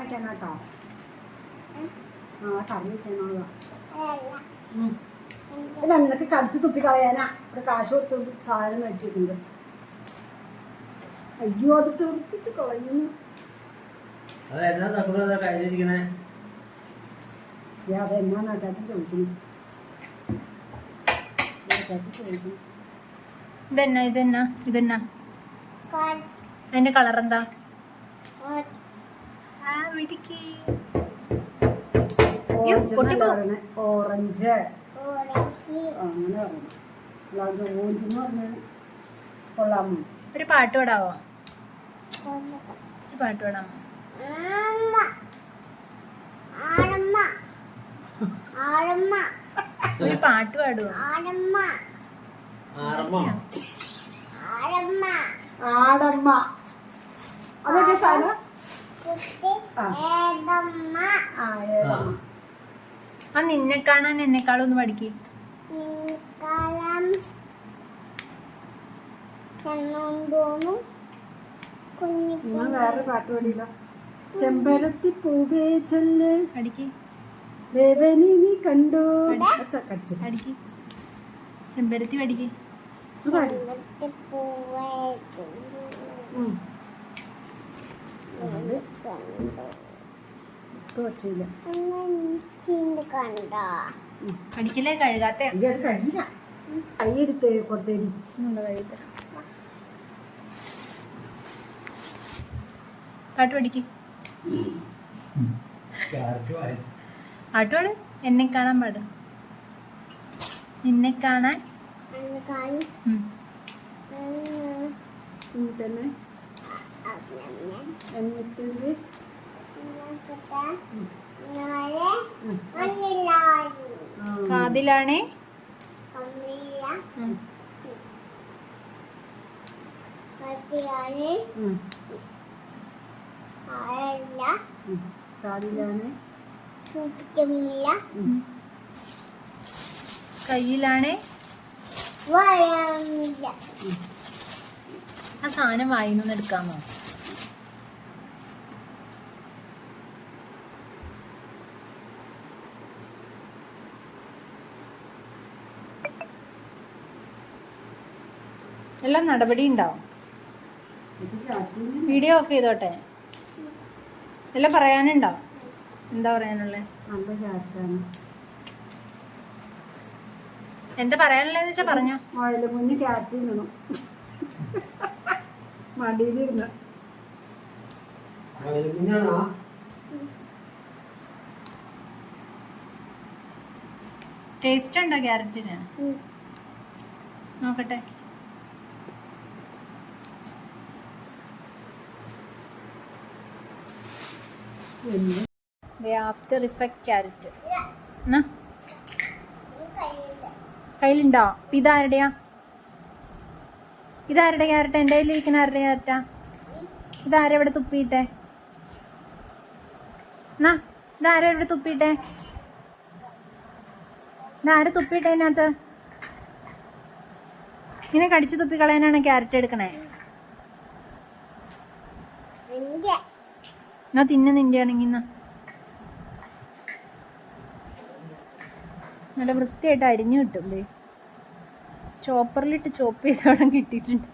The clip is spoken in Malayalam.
വെക്കാൻ കേട്ടോ ആ കറി വെക്കാനുള്ള ഇല്ല നിനക്ക് കടിച്ച് തുപ്പി കളയാനാ ഇവിടെ കാശ് കൊടുത്ത് സാധനം മേടിച്ചിട്ടുണ്ട്. അയ്യോ അത് തെറിപ്പിച്ച് കളയുന്നു. അതെന്നാ ചാച്ചി ചോദിക്കുന്നു. ചാച്ചി ചോദിക്കുന്നു. ഇതെന്നാ ഇതെന്നാ ഇതെന്നാ? അതിന്റെ കളർ എന്താ അയ്യോ, ഓറഞ്ച്. അങ്ങനെ പറയണം. അല്ലാതെ ഓറഞ്ച് എന്ന് പറഞ്ഞാൽ കൊള്ളാമോ ഒരു പാട്ട് പാടാവോ? ഒരു പാട്ട് പാടാമോ? ഒരു പാട്ട് പാടുവോ? ആടമ്മ. അതൊക്കെ സാധനം? ആ. നിന്നെ കാണാൻ എന്നെക്കാളും ഒന്ന് പഠിക്ക് വേറെ പാട്ട് പാടിയില്ല. ചെമ്പരത്തി പൂവേ ചൊല്ല്. പഠിക്ക്. ദേവനി നീ കണ്ടോ? അത്ര കടിച്ചു പഠിക്ക്. ചെമ്പരത്തി പഠിക്ക് ഇത് പാടി. ഉം. അത് ഇപ്പൊ വച്ചില്ല പഠിക്കലേ കഴുകാത്ത. അത് കഴിഞ്ഞ. കൈയെടുത്ത് കൊടുത്തേരി പാട്ട് എന്നെ കാണാൻ പാട്. നിന്നെ കാണാൻ. എന്നിട്ട്. കാതിലാണേ. കയ്യിലാണേ? ആ സാധനം വായിന്നൊന്ന് എടുക്കാമോ? എല്ലാം നടപടി ഉണ്ടാവും. വീഡിയോ ഓഫ് ചെയ്തോട്ടെ? എല്ലാം പറയാനുണ്ടോ? എന്താ പറയാനുള്ളത് എന്താ പറയാനുള്ളതെന്ന് വെച്ചാ പറഞ്ഞോ. മുന്നിൽ നിന്നു മടിയിലിരുന്ന്. ടേസ്റ്റ് ഉണ്ടോ ക്യാരറ്റിന്? നോക്കട്ടെ. ആഫ്റ്റർ ഇഫക്റ്റ് ക്യാരറ്റ് എന്നാ കയ്യിലുണ്ടോ? ഇതാരുടെയാ? ഇതാരുടെ ക്യാരറ്റ് എന്റെ കയ്യിലിരിക്കുന്ന ആരുടെ ക്യാരറ്റാ ഇതാരെവിടെ തുപ്പിയിട്ടെ? എന്നാ ഇതാരെവിടെ തുപ്പിയിട്ടെ? ഇതാര് തുപ്പിയിട്ടെ അതിനകത്ത് ഇങ്ങനെ കടിച്ചു തുപ്പിക്കളയാനാണ് ക്യാരറ്റ് എടുക്കണേ. എന്നാ തിന്നെ നിന്റെ ആണെങ്കിൽ നല്ല വൃത്തിയായിട്ട് അരിഞ്ഞു കിട്ടും ചോപ്പറിലിട്ട് ചോപ്പ് ചെയ്തവിടെ കിട്ടിയിട്ടുണ്ട്.